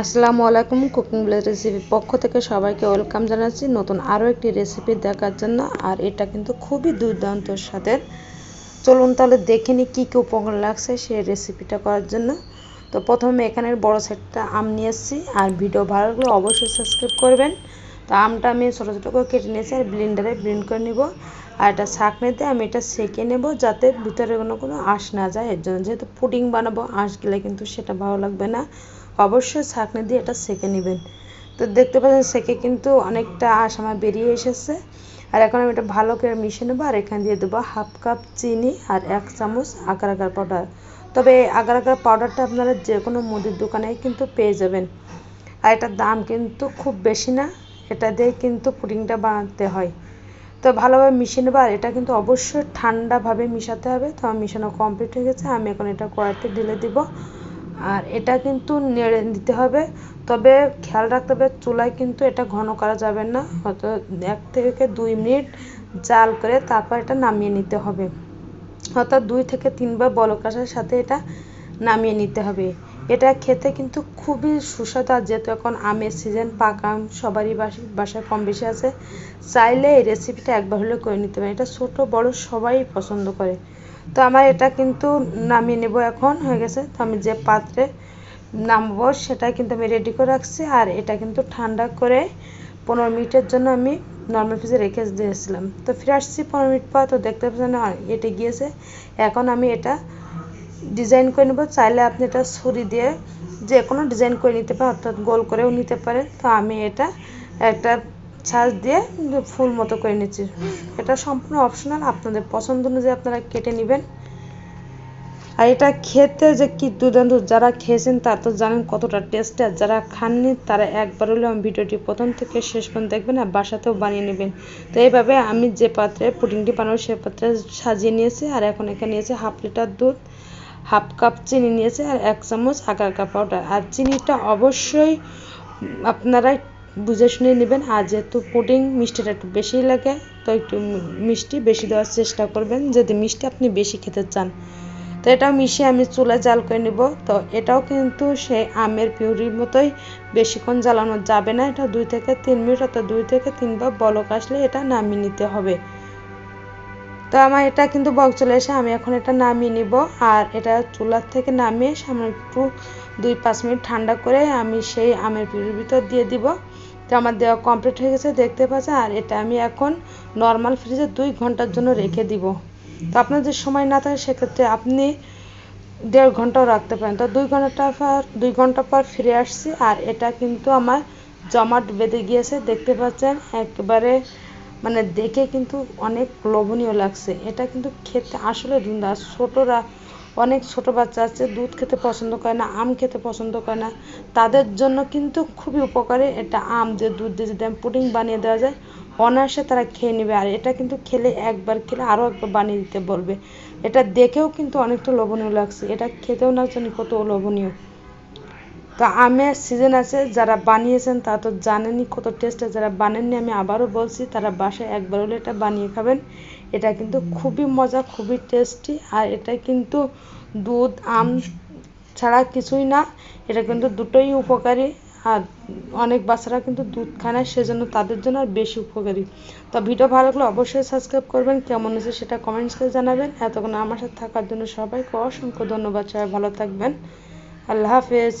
আসসালামু আলাইকুম, cooking bless recipe পক্ষ থেকে সবাইকে ওয়েলকাম জানাচ্ছি নতুন আরও একটি রেসিপি দেখার জন্য। আর এটা কিন্তু খুবই দুর্দান্ত স্বাদের। চলুন তাহলে দেখে নিই কী কী উপকরণ লাগছে সেই রেসিপিটা করার জন্য। তো প্রথমে এখানের বড় সেটটা আম নিয়ে এসেছি। আর ভিডিও ভালো লাগলে অবশ্যই সাবস্ক্রাইব করবেন। তো আমটা আমি ছোটো ছোটো করে কেটে নিয়েছি আর ব্লেন্ডারে ব্লেন্ড করে নিব। আর এটা ছাঁকনিতে আমি এটা সেঁকে নেব যাতে ভিতরে কোনো কোনো আঁশ না যায়। এর জন্য যেহেতু পুডিং বানাবো, আঁশ গেলে কিন্তু সেটা ভালো লাগবে না। অবশ্যই ছাঁকনি দিয়ে এটা সেঁকে নেবেন। তো দেখতে পাচ্ছেন সেঁকে কিন্তু অনেকটা আঁশ আমার বেরিয়ে এসেছে। আর এখন আমি এটা ভালো করে মিশিয়ে নেব আর এখানে দিয়ে দেবো হাফ কাপ চিনি আর এক চামচ আগার আগার পাউডার তবে আগার আগার পাউডারটা আপনারা যে কোনো মুদির দোকানে কিন্তু পেয়ে যাবেন। আর এটার দাম কিন্তু খুব বেশি না, এটা দিয়ে কিন্তু পুডিংটা বানাতে হয়। তো ভালোভাবে মিশিয়ে নেব আর এটা কিন্তু অবশ্যই ঠান্ডাভাবে মিশাতে হবে। তো আমার মিশানো কমপ্লিট হয়ে গেছে, আমি এখন এটা কড়াইতে ঢেলে দিব। আর এটা কিন্তু নেড়ে দিতে হবে। তবে খেয়াল রাখতে হবে, চুলায় কিন্তু এটা ঘন করা যাবে না। হয়তো এক থেকে দুই মিনিট জাল করে তারপর এটা নামিয়ে নিতে হবে। অর্থাৎ দুই থেকে তিনবার বলক আসার সাথে এটা নামিয়ে নিতে হবে। এটা খেতে কিন্তু খুবই সুস্বাদু আর যেহেতু এখন আমের সিজন পাকা আম সবারই বাসায় কম বেশি আছে, চাইলে এই রেসিপিটা একবার হলে করে নিতে পারেন। এটা ছোট, বড় সবাই পছন্দ করে। তো আমার এটা কিন্তু নামিয়ে নেব এখন, হয়ে গেছে। তো আমি যে পাত্রে নামবো সেটা কিন্তু আমি রেডি করে রাখছি। আর এটা কিন্তু ঠান্ডা করে পনেরো মিনিটের জন্য আমি নর্মাল ফ্রিজে রেখে দিয়েছিলাম। তো ফিরে আসছি পনেরো মিনিট পর, তো দেখতে পাচ্ছেন এটে গিয়েছে। এখন আমি এটা ডিজাইন করে নেব, চাইলে আপনি এটা ছুরি দিয়ে যে কোনো ডিজাইন করে নিতে পারেন, অর্থাৎ গোল করেও নিতে পারেন। তো আমি এটা একটা ছাঁচ দিয়ে ফুল মতো করে নিচ্ছি। এটা সম্পূর্ণ অপশনাল আপনাদের পছন্দ অনুযায়ী আপনারা কেটে নেবেন। আর এটা খেতে যে কি দুর্দান্ত, যারা খেয়েছেন তারা তো জানেন কতটা টেস্ট আর যারা খাননি তারা একবার হলেও আমি ভিডিওটি প্রথম থেকে শেষ পর্যন্ত দেখবেন আর বাসাতেও বানিয়ে নেবেন। তো এইভাবে আমি যে পাত্রে, পুডিংটি বানাবো সে পাত্রে সাজিয়ে নিয়েছি, আর এখন এখানে নিয়েছি হাফ লিটার দুধ। হাফ কাপ চিনি নিয়েছি আর এক চামচ আগার কাপ পাউডার। আর চিনিটা অবশ্যই আপনারা বুঝে শুনে নেবেন। আর যেহেতু পুডিং মিষ্টিটা একটু বেশি লাগে, তো একটু মিষ্টি বেশি দেওয়ার চেষ্টা করবেন। যদি মিষ্টি আপনি বেশি খেতে চান, তো এটাও মিশিয়ে আমি চুলা জাল করে নিব। তো এটাও কিন্তু সেই আমের পিউরির মতোই বেশিক্ষণ জ্বালানো যাবে না। এটা দুই থেকে তিন মিনিট অর্থাৎ দুই থেকে তিনবার বলক আসলে এটা নামিয়ে নিতে হবে। তো আমার এটা কিন্তু বক চলে এসে আমি এখন এটা নামিয়ে নিব। আর এটা চুলার থেকে নামিয়ে সামনে একটু দুই পাঁচ মিনিট ঠান্ডা করে আমি সেই আমের পিউরির ভিতর দিয়ে দিব। তো আমার দেওয়া কমপ্লিট হয়ে গেছে, দেখতে পাচ্ছেন? আর এটা আমি এখন নর্মাল ফ্রিজে দুই ঘণ্টার জন্য রেখে দিব। তো আপনার যদি সময় না থাকে, সেক্ষেত্রে আপনি দেড় ঘন্টাও রাখতে পারেন। তো দুই ঘণ্টা পর, দুই ঘণ্টা পর ফিরে আসছি। আর এটা কিন্তু আমার জমাট বেঁধে গিয়েছে, দেখতে পাচ্ছেন? একেবারে মানে দেখে কিন্তু অনেক লোভনীয় লাগছে। এটা কিন্তু খেতে আসলে দুর্দান্ত ছোটরা, অনেক ছোট বাচ্চা আছে, দুধ খেতে পছন্দ করে না, আম খেতে পছন্দ করে না। তাদের জন্য কিন্তু খুবই উপকারী এটা আম যে দুধ দিয়ে যদি পুডিং বানিয়ে দেওয়া যায়, অনায়াসে তারা খেয়ে নেবে। আর এটা কিন্তু খেলে একবার খেলে আরও একবার বানিয়ে দিতে বলবে। এটা দেখেও কিন্তু অনেকটা লোভনীয় লাগছে। এটা খেতেও না জানি কত লোভনীয়। তো আমের সিজন আছে, যারা বানিয়েছেন তা তো জানেনই কত টেস্টে যারা বানেননি আমি আবারও বলছি, তারা বাসায় একবার হলে এটা বানিয়ে খাবেন। এটা কিন্তু খুবই মজা, খুবই টেস্টি আর এটা কিন্তু দুধ, আম ছাড়া কিছুই না, এটা কিন্তু দুটোই উপকারী, আর অনেক বাচ্চারা কিন্তু দুধ খায় না, সেজন্য তাদের জন্য আর বেশি উপকারী। তো ভিডিও ভালো লাগলে অবশ্যই সাবস্ক্রাইব করবেন, কেমন হয়েছে সেটা কমেন্টস করে জানাবেন। এতক্ষণ আমার সাথে থাকার জন্য সবাইকে অসংখ্য ধন্যবাদ, সবাই ভালো থাকবেন। আল্লাহ হাফেজ।